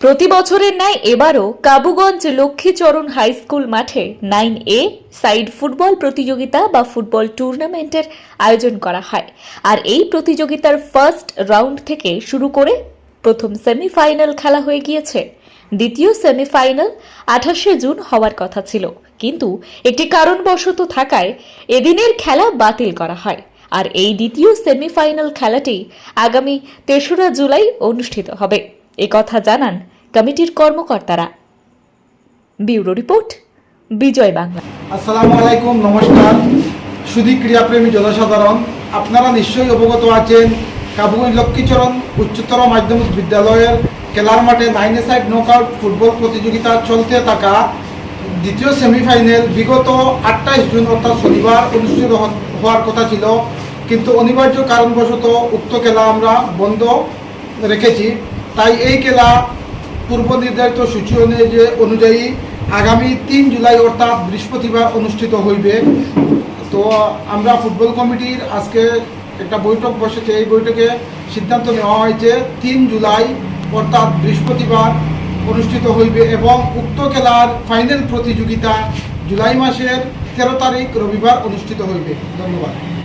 প্রতি বছরের ন্যায় এবারও কাবুগঞ্জ লক্ষ্মীচরণ হাই স্কুল মাঠে নাইন এ সাইড ফুটবল প্রতিযোগিতা বা ফুটবল টুর্নামেন্টের আয়োজন করা হয়। আর এই প্রতিযোগিতার ফার্স্ট রাউন্ড থেকে শুরু করে প্রথম সেমিফাইনাল খেলা হয়ে গিয়েছে। দ্বিতীয় সেমিফাইনাল আঠাশে জুন হওয়ার কথা ছিল। কিন্তু একটি কারণবশত থাকায় এদিনের খেলা বাতিল করা হয়। আর এই দ্বিতীয় সেমিফাইনাল খেলাটি আগামী তেসরা জুলাই অনুষ্ঠিত হবে। কথা জানান কমিটির কর্মকর্তারা। Bureau report, Bijoy Bangla. আসসালামু আলাইকুম, নমস্কার। সুধী ক্রীড়াপ্রেমী জনসাধারণ, আপনারা নিশ্চয়ই অবগত আছেন কাবুগঞ্জ লক্ষ্মীচরণ উচ্চতর মাধ্যমিক বিদ্যালয়ের খেলার মাঠে নাইন সাইড নকআউট ফুটবল প্রতিযোগিতা চলতে থাকা দ্বিতীয় সেমিফাইনাল বিগত আটাইশ জুন, অর্থাৎ শনিবার অনুষ্ঠিত হওয়ার কথা ছিল। কিন্তু অনিবার্য কারণবশত উক্ত খেলা আমরা বন্ধ রেখেছি। তাই এই খেলা পূর্ব নির্ধারিত সূচি অনুযায়ী আগামী তিন জুলাই অর্থাৎ বৃহস্পতিবার অনুষ্ঠিত হইবে। তো আমরা ফুটবল কমিটির আজকে একটা বৈঠক বসেছে। এই বৈঠকে সিদ্ধান্ত নেওয়া হয়েছে তিন জুলাই অর্থাৎ বৃহস্পতিবার অনুষ্ঠিত হইবে এবং উক্ত খেলার ফাইনাল প্রতিযোগিতা জুলাই মাসের তেরো তারিখ রবিবার অনুষ্ঠিত হইবে। ধন্যবাদ।